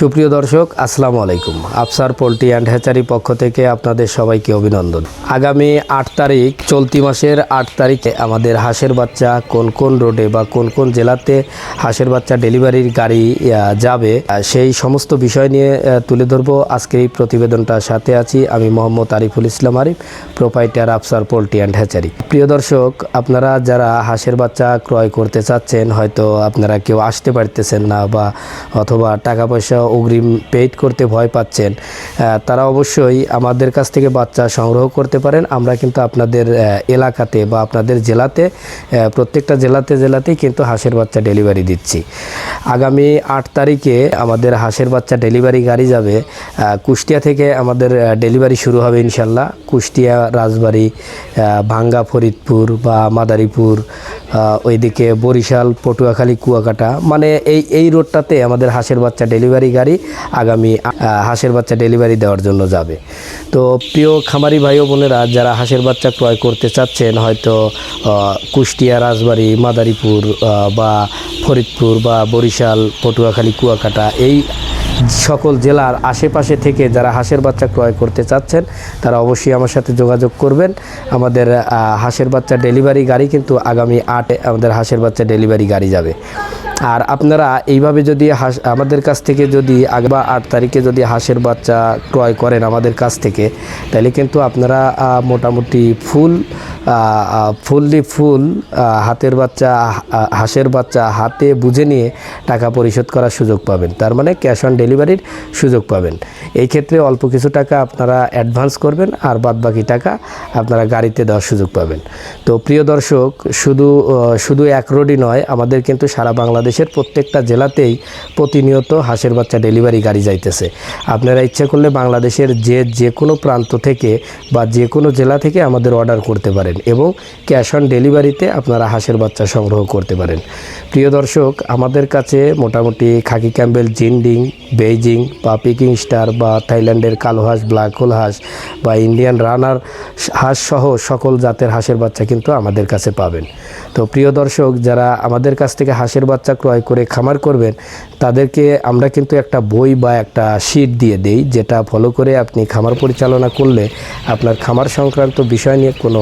সুপ্রিয় দর্শক, আসসালামু আলাইকুম। আফসার পোলট্রি অ্যান্ড হ্যাচারি পক্ষ থেকে আপনাদের সবাইকে অভিনন্দন। আগামী আট তারিখ, চলতি মাসের আট তারিখে আমাদের হাঁসের বাচ্চা কোন কোন রোডে বা কোন কোন জেলাতে হাঁসের বাচ্চা ডেলিভারির গাড়ি যাবে সেই সমস্ত বিষয় নিয়ে তুলে ধরবো। আজকের এই প্রতিবেদনটার সাথে আছি আমি Mohammad Ariful Islam Arif, proprietor Afsar poultry and hatchery. প্রিয় দর্শক, আপনারা যারা হাঁসের বাচ্চা ক্রয় করতে চাচ্ছেন, হয়তো আপনারা কেউ আসতে পারতেছেন না বা অথবা টাকা পয়সা অগ্রিম পেইড করতে ভয় পাচ্ছেন। তারা অবশ্যই আমাদের কাছ থেকে বাচ্চা সংগ্রহ করতে পারেন। আমরা কিন্তু আপনাদের এলাকাতে বা আপনাদের জেলাতে প্রত্যেকটা জেলাতে জেলাতেই কিন্তু হাঁসের বাচ্চা ডেলিভারি দিচ্ছি। আগামী আট তারিখে আমাদের হাঁসের বাচ্চা ডেলিভারি গাড়ি যাবে। কুষ্টিয়া থেকে আমাদের ডেলিভারি শুরু হবে ইনশাল্লাহ। কুষ্টিয়া, রাজবাড়ি ভাঙ্গা, ফরিদপুর বা মাদারীপুর ওইদিকে বরিশাল, পটুয়াখালী, কুয়াকাটা মানে এই এই রোডটাতে আমাদের হাঁসের বাচ্চা ডেলিভারি গাড়ি আগামী হাঁসের বাচ্চা ডেলিভারি দেওয়ার জন্য যাবে। তো প্রিয় খামারি ভাই বোনেরা, যারা হাঁসের বাচ্চা ক্রয় করতে চাচ্ছেন, হয়তো কুষ্টিয়া, রাজবাড়ি, মাদারীপুর বা ফরিদপুর বা বরিশাল, পটুয়াখালী, কুয়াকাটা, এই সকল জেলার আশেপাশে থেকে যারা হাঁসের বাচ্চা ক্রয় করতে চাচ্ছেন, তারা অবশ্যই আমার সাথে যোগাযোগ করবেন। আমাদের হাঁসের বাচ্চা ডেলিভারি গাড়ি কিন্তু আগামী আটে, আমাদের হাঁসের বাচ্চা ডেলিভারি গাড়ি যাবে। আর আপনারা এইভাবে যদি হাঁস, আমাদের কাছ থেকে যদি আগ বা আট তারিখে যদি হাঁসের বাচ্চা ক্রয় করেন আমাদের কাছ থেকে, তাহলে কিন্তু আপনারা মোটামুটি ফুল ফুললি ফুল হাতের বাচ্চা হাঁসের বাচ্চা হাতে বুঝে নিয়ে টাকা পরিশোধ করার সুযোগ পাবেন। তার মানে ক্যাশ অন ডেলিভারির সুযোগ পাবেন। এই ক্ষেত্রে অল্প কিছু টাকা আপনারা অ্যাডভান্স করবেন আর বাদ বাকি টাকা আপনারা গাড়িতে দেওয়ার সুযোগ পাবেন। তো প্রিয় দর্শক, শুধু শুধু এক রোডই নয়, আমাদের কিন্তু সারা বাংলাদেশের প্রত্যেকটা জেলাতেই প্রতিনিয়ত হাঁসের বাচ্চা ডেলিভারি গাড়ি যাইতেছে। আপনারা ইচ্ছা করলে বাংলাদেশের যে যে কোনো প্রান্ত থেকে বা যে কোনো জেলা থেকে আমাদের অর্ডার করতে পারেন এবং ক্যাশ অন ডেলিভারিতে আপনারা হাঁসের বাচ্চা সংগ্রহ করতে পারেন। প্রিয় দর্শক, আমাদের কাছে মোটামুটি খাকি ক্যাম্বেল জিন্ডিং বেইজিং বা পিকিং স্টার বা থাইল্যান্ডের কালো হাঁস, ব্ল্যাক হোল হাঁস বা ইন্ডিয়ান রানার হাঁস সহ সকল জাতের হাঁসের বাচ্চা কিন্তু আমাদের কাছে পাবেন। তো প্রিয় দর্শক, যারা আমাদের কাছ থেকে হাঁসের বাচ্চা ক্রয় করে খামার করবেন, তাদেরকে আমরা কিন্তু একটা বই বা একটা শিট দিয়ে দেই, যেটা ফলো করে আপনি খামার পরিচালনা করলে আপনার খামার সংক্রান্ত বিষয় নিয়ে কোনো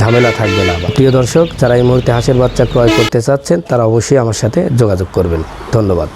ঝামেলা থাকবে না। প্রিয় দর্শক, যারা এই মুহূর্তে হাঁসের বাচ্চা ক্রয় করতে চাচ্ছেন, তারা অবশ্যই আমার সাথে যোগাযোগ করবেন। ধন্যবাদ।